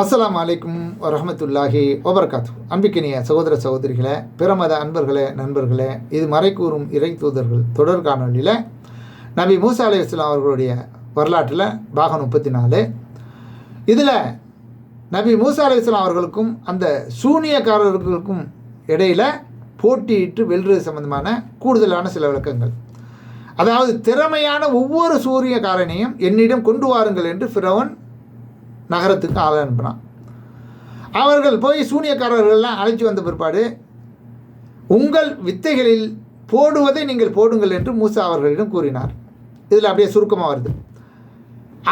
அஸ்லாம் அலைக்கும் வரமத்துல்லாஹி வபர்காத்து அன்பிக்கினிய சகோதர சகோதரிகளே பிரமத அன்பர்களே நண்பர்களே இது மறைக்கூறும் இறை தூதர்கள் தொடர் காணொலியில் நபி மூசா அலி இஸ்லாம் அவர்களுடைய வரலாற்றில் பாகம் முப்பத்தி நாலு இதில் நபி மூசா அலி இஸ்லாம் அவர்களுக்கும் அந்த சூனியக்காரர்களுக்கும் இடையில் போட்டியிட்டு வெல்றது சம்பந்தமான கூடுதலான சில விளக்கங்கள். அதாவது திறமையான ஒவ்வொரு சூரியக்காரனையும் என்னிடம் கொண்டு வாருங்கள் என்று ஃபிரவன் நகரத்துக்கு ஆளை அனுப்பினான். அவர்கள் போய் சூனியக்காரர்கள்லாம் அழைச்சி வந்த பிற்பாடு உங்கள் வித்தைகளில் போடுவதை நீங்கள் போடுங்கள் என்று மூசா அவர்களிடம் கூறினார். இதில் அப்படியே சுருக்கமாக வருது.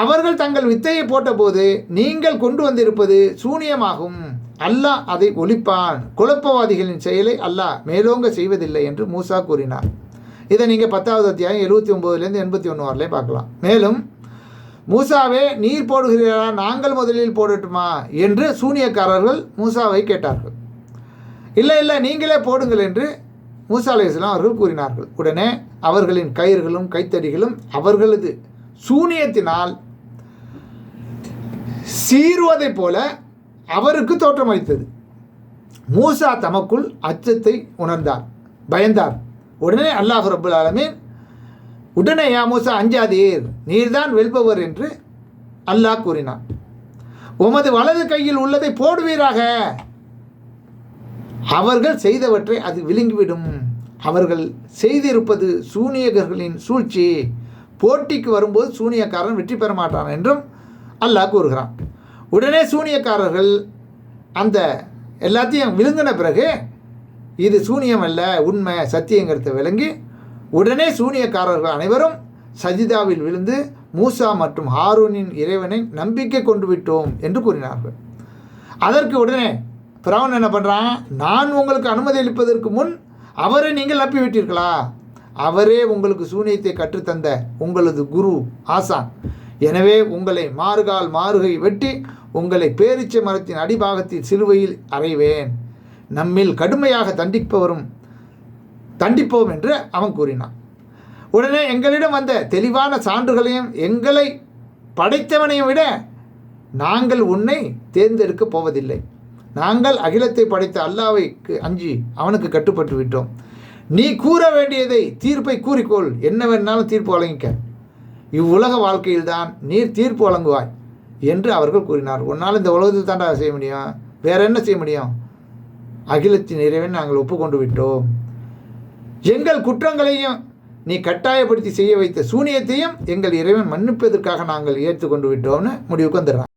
அவர்கள் தங்கள் வித்தையை போட்டபோது நீங்கள் கொண்டு வந்திருப்பது சூனியமாகும். அல்லாஹ் அதை ஒழிப்பான். குழப்பவாதிகளின் செயலை அல்லாஹ் மேலோங்க செய்வதில்லை என்று மூசா கூறினார். இதை நீங்கள் பத்தாவது அத்தியாயம் எழுபத்தி ஒம்போதுலேருந்து எண்பத்தி ஒன்று வரலையும் பார்க்கலாம். மேலும் மூசாவே நீர் போடுகிறீரா நாங்கள் முதலில் போடட்டுமா? என்று சூனியக்காரர்கள் மூசாவை கேட்டார்கள். இல்லை இல்லை நீங்களே போடுங்கள் என்று மூசா அலையாம் அவர்கள் கூறினார்கள். உடனே அவர்களின் கயிறுகளும் கைத்தடிகளும் அவர்களது சூனியத்தினால் சீருவதைப் போல அவருக்கு தோற்றமளித்தது மூசா தமக்குள் அச்சத்தை உணர்ந்தார் பயந்தார். உடனே அல்லாஹ் ரபுல் ஆலமீன் உடனே யாமூசா அஞ்சாதீர் நீர்தான் வெல்பவர் என்று அல்லாஹ் கூறினான். உமது வலது கையில் உள்ளதை போடுவீராக? அவர்கள் செய்தவற்றை அது விழுங்கிவிடும். அவர்கள் செய்திருப்பது சூனியகர்களின் சூழ்ச்சி. போட்டிக்கு வரும்போது சூனியக்காரன் வெற்றி பெற மாட்டான் என்றும் அல்லாஹ் கூறுகிறான். உடனே சூனியக்காரர்கள் அந்த எல்லாத்தையும் விழுங்கின பிறகு இது சூனியம் அல்ல உண்மை சத்தியங்கிறத விளங்கி உடனே சூனியக்காரர்கள் அனைவரும் சஜிதாவில் விழுந்து மூசா மற்றும் ஹாரூனின் இறைவனை நம்பிக்கை கொண்டு விட்டோம் என்று கூறினார்கள். அதற்கு உடனே பிரவன் என்ன பண்ணுறான் நான் உங்களுக்கு அனுமதி அளிப்பதற்கு முன் அவரை நீங்கள் நப்பி விட்டீர்களா அவரே உங்களுக்கு சூனியத்தை கற்றுத்தந்த உங்களது குரு ஆசான். எனவே உங்களை மாறுகால் மாறுகை வெட்டி உங்களை பேரிச்ச மரத்தின் அடிபாகத்தில் சிலுவையில் அறைவேன். நம்மில் கடுமையாக தண்டிப்பவரும் தண்டிப்போம் என்று அவன் கூறினான். உடனே எங்களிடம் வந்த தெளிவான சான்றுகளையும் எங்களை படைத்தவனையும் விட நாங்கள் உன்னை தேர்ந்தெடுக்கப் போவதில்லை. நாங்கள் அகிலத்தை படைத்த அல்லாவைக்கு அஞ்சி அவனுக்கு கட்டுப்பட்டு விட்டோம். நீ கூற வேண்டியதை தீர்ப்பை கூறிக்கொள். என்ன வேணாலும் தீர்ப்பு வழங்கிக்க. இவ்வுலக வாழ்க்கையில்தான் நீர் தீர்ப்பு வழங்குவாய் என்று அவர்கள் கூறினார். உன்னால் இந்த உலகத்தில் தாண்டா செய்ய முடியும். வேற என்ன செய்ய முடியும்? அகிலத்தின் நிறைவை நாங்கள் ஒப்புக்கொண்டு விட்டோம். எங்கள் குற்றங்களையும் நீ கட்டாயப்படுத்தி செய்ய வைத்த சூனியத்தையும் எங்கள் இறைவன் மன்னிப்பதற்காக நாங்கள் ஏற்றுக்கொண்டு விட்டோம்னு முடிவுக்கு வந்துடுறான்.